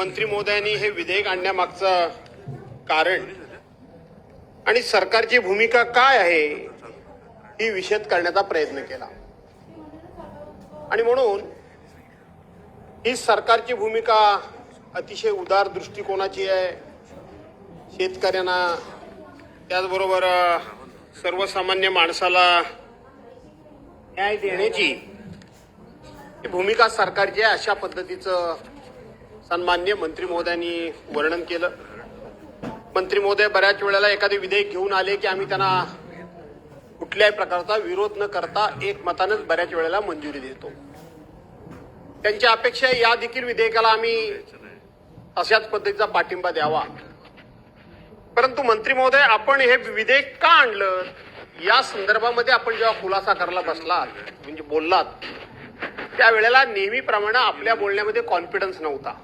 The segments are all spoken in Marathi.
मंत्री महोदयांनी हे विधेयक आणण्यामागचं कारण आणि सरकारची भूमिका काय आहे ही विषद करण्याचा प्रयत्न केला. आणि म्हणून ही सरकारची भूमिका अतिशय उदार दृष्टिकोनाची आहे. शेतकऱ्यांना त्याचबरोबर सर्वसामान्य माणसाला न्याय देण्याची भूमिका सरकारची आहे अशा पद्धतीचं सन्मान्य मंत्री महोदयांनी वर्णन केलं. मंत्री महोदय बऱ्याच वेळेला एखादे विधेयक घेऊन आले की आम्ही त्यांना कुठल्याही प्रकारचा विरोध न करता एकमतानंच बऱ्याच वेळेला मंजुरी देतो. त्यांची अपेक्षा या देखील विधेयकाला आम्ही अशाच पद्धतीचा पाठिंबा द्यावा. परंतु मंत्री महोदय आपण हे विधेयक का आणलं? या संदर्भामध्ये आपण जेव्हा खुलासा करायला बसलात म्हणजे बोललात त्यावेळेला नेहमीप्रमाणे आपल्या बोलण्यामध्ये कॉन्फिडन्स नव्हता.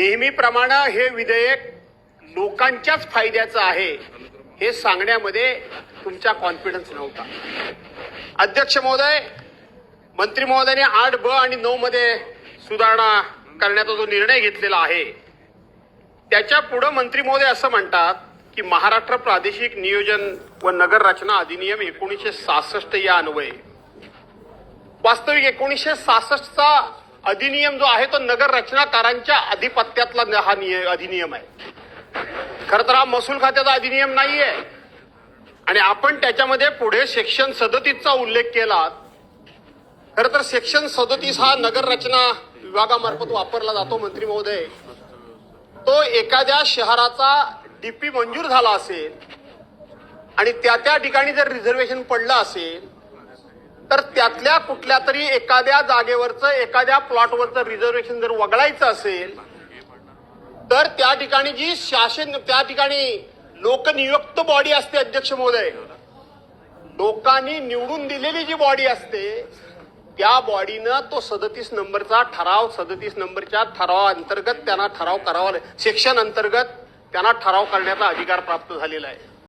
नेहमीप्रमाणे हे विधेयक लोकांच्याच फायद्याचं आहे हे सांगण्यामध्ये तुमचा कॉन्फिडन्स नव्हता. अध्यक्ष महोदय मंत्री महोदयाने आठ ब आणि नऊ मध्ये सुधारणा करण्याचा जो निर्णय घेतलेला आहे त्याच्या पुढं मंत्री महोदय असं म्हणतात की महाराष्ट्र प्रादेशिक नियोजन व नगर रचना अधिनियम एकोणीसशे सहासष्ट या अन्वये. वास्तविक एकोणीसशे सहासष्टचा अधिनियम जो आहे तो नगर रचनाकारांच्या अधिपत्यातला न- हा निय- अधिनियम आहे. खर तर हा महसूल खात्याचा अधिनियम नाहीये. आणि आपण त्याच्यामध्ये पुढे सेक्शन सदतीसचा उल्लेख केला खर तर सेक्शन सदतीस हा नगर रचना विभागामार्फत वापरला जातो मंत्री महोदय. तो एखाद्या शहराचा डीपी मंजूर झाला असेल आणि त्या त्या ठिकाणी जर रिझर्वेशन पडलं असेल तर त्यातल्या कुठल्या तरी एखाद्या जागेवरचं एखाद्या प्लॉटवरचं रिझर्वेशन जर वगळायचं असेल तर त्या ठिकाणी जी शासन त्या ठिकाणी लोकनियुक्त बॉडी असते अध्यक्ष महोदय. लोकांनी निवडून दिलेली जी बॉडी असते त्या बॉडीनं तो सदतीस नंबरचा ठराव सदतीस नंबरच्या ठराव अंतर्गत त्यांना ठराव करावा सेक्शन अंतर्गत त्यांना ठराव करण्याचा अधिकार प्राप्त झालेला आहे.